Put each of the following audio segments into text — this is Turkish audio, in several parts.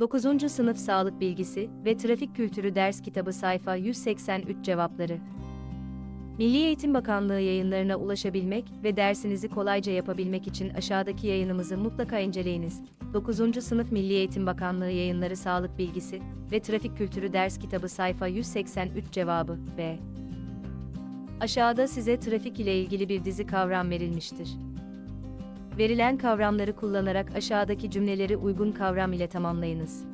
9. Sınıf Sağlık Bilgisi ve Trafik Kültürü Ders Kitabı sayfa 183 cevapları. Milli Eğitim Bakanlığı yayınlarına ulaşabilmek ve dersinizi kolayca yapabilmek için aşağıdaki yayınımızı mutlaka inceleyiniz. 9. Sınıf Milli Eğitim Bakanlığı Yayınları Sağlık Bilgisi ve Trafik Kültürü Ders Kitabı sayfa 183 cevabı B. Aşağıda size trafik ile ilgili bir dizi kavram verilmiştir. Verilen kavramları kullanarak aşağıdaki cümleleri uygun kavram ile tamamlayınız.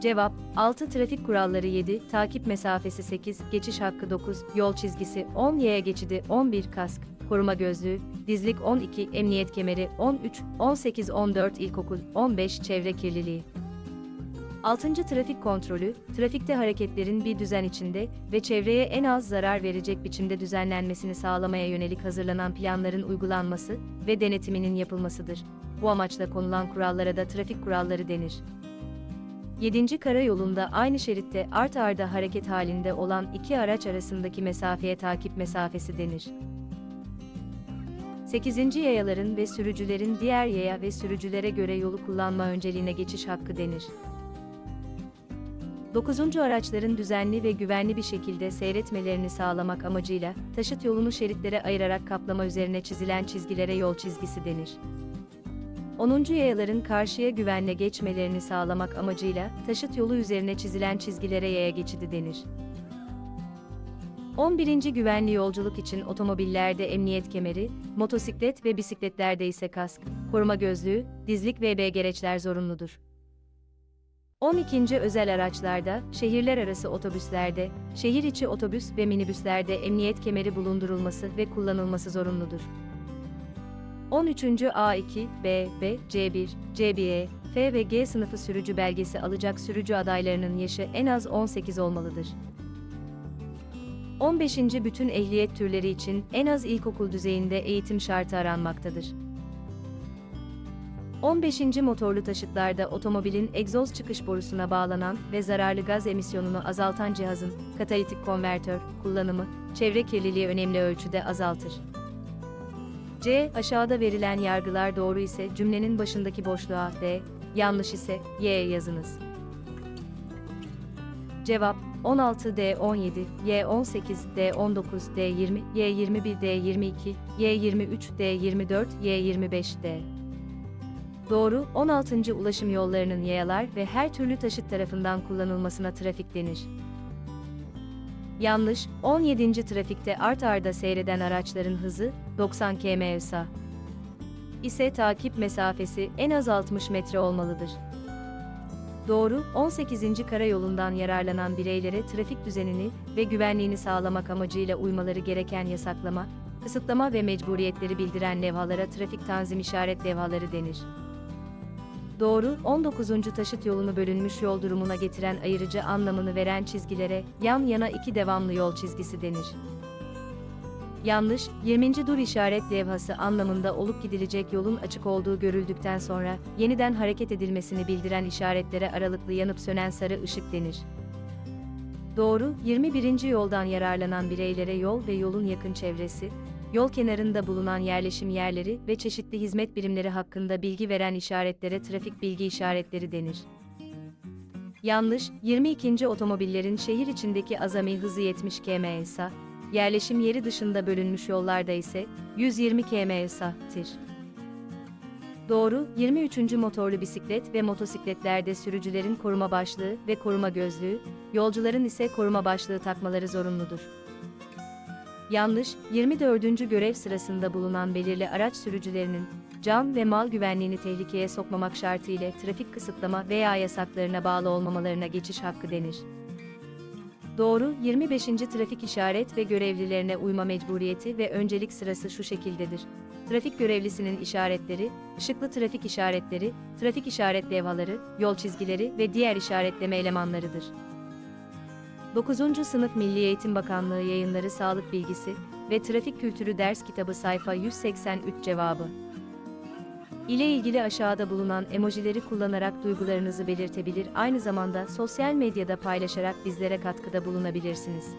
Cevap 6 trafik kuralları 7, takip mesafesi 8, geçiş hakkı 9, yol çizgisi 10, yaya geçidi 11, kask, koruma gözlüğü, dizlik 12, emniyet kemeri 13, 18, 14 ilkokul, 15 çevre kirliliği. 6. Trafik kontrolü, trafikte hareketlerin bir düzen içinde ve çevreye en az zarar verecek biçimde düzenlenmesini sağlamaya yönelik hazırlanan planların uygulanması ve denetiminin yapılmasıdır. Bu amaçla konulan kurallara da trafik kuralları denir. 7. Karayolunda aynı şeritte art arda hareket halinde olan iki araç arasındaki mesafeye takip mesafesi denir. 8. Yayaların ve sürücülerin diğer yaya ve sürücülere göre yolu kullanma önceliğine geçiş hakkı denir. 9. Araçların düzenli ve güvenli bir şekilde seyretmelerini sağlamak amacıyla taşıt yolunu şeritlere ayırarak kaplama üzerine çizilen çizgilere yol çizgisi denir. 10. Yayaların karşıya güvenle geçmelerini sağlamak amacıyla taşıt yolu üzerine çizilen çizgilere yaya geçidi denir. 11. Güvenli yolculuk için otomobillerde emniyet kemeri, motosiklet ve bisikletlerde ise kask, koruma gözlüğü, dizlik ve B gereçler zorunludur. 12. özel araçlarda, şehirler arası otobüslerde, şehir içi otobüs ve minibüslerde emniyet kemeri bulundurulması ve kullanılması zorunludur. 13. A2, B, B, C1, C1, F ve G sınıfı sürücü belgesi alacak sürücü adaylarının yaşı en az 18 olmalıdır. 15. Bütün ehliyet türleri için en az ilkokul düzeyinde eğitim şartı aranmaktadır. 15. Motorlu taşıtlarda otomobilin egzoz çıkış borusuna bağlanan ve zararlı gaz emisyonunu azaltan cihazın katalitik konvertör kullanımı çevre kirliliği önemli ölçüde azaltır. C. Aşağıda verilen yargılar doğru ise cümlenin başındaki boşluğa D, yanlış ise Y yazınız. Cevap 16 D 17, Y 18, D 19, D 20, Y 21, D 22, Y 23, D 24, Y 25, D. Doğru, 16. ulaşım yollarının yayalar ve her türlü taşıt tarafından kullanılmasına trafik denir. Yanlış, 17. trafikte art arda seyreden araçların hızı 90 km/s ise takip mesafesi en az 60 metre olmalıdır. Doğru, 18. karayolundan yararlanan bireylere trafik düzenini ve güvenliğini sağlamak amacıyla uymaları gereken yasaklama, kısıtlama ve mecburiyetleri bildiren levhalara trafik tanzim işaret levhaları denir. Doğru, 19. taşıt yolunu bölünmüş yol durumuna getiren ayırıcı anlamını veren çizgilere yan yana iki devamlı yol çizgisi denir. Yanlış, 20. dur işaret levhası anlamında olup gidilecek yolun açık olduğu görüldükten sonra yeniden hareket edilmesini bildiren işaretlere aralıklı yanıp sönen sarı ışık denir. Doğru, 21. yoldan yararlanan bireylere yol ve yolun yakın çevresi, yol kenarında bulunan yerleşim yerleri ve çeşitli hizmet birimleri hakkında bilgi veren işaretlere trafik bilgi işaretleri denir. Yanlış, 22. otomobillerin şehir içindeki azami hızı 70 km/s, yerleşim yeri dışında bölünmüş yollarda ise 120 km/s'tir. Doğru, 23. motorlu bisiklet ve motosikletlerde sürücülerin koruma başlığı ve koruma gözlüğü, yolcuların ise koruma başlığı takmaları zorunludur. Yanlış, 24. görev sırasında bulunan belirli araç sürücülerinin can ve mal güvenliğini tehlikeye sokmamak şartıyla trafik kısıtlama veya yasaklarına bağlı olmamalarına geçiş hakkı denir. Doğru, 25. trafik işaret ve görevlilerine uyma mecburiyeti ve öncelik sırası şu şekildedir. Trafik görevlisinin işaretleri, ışıklı trafik işaretleri, trafik işaret levhaları, yol çizgileri ve diğer işaretleme elemanlarıdır. 9. Sınıf Milli Eğitim Bakanlığı Yayınları Sağlık Bilgisi ve Trafik Kültürü Ders Kitabı sayfa 183 cevabı. ile ilgili aşağıda bulunan emojileri kullanarak duygularınızı belirtebilir aynı zamanda sosyal medyada paylaşarak bizlere katkıda bulunabilirsiniz.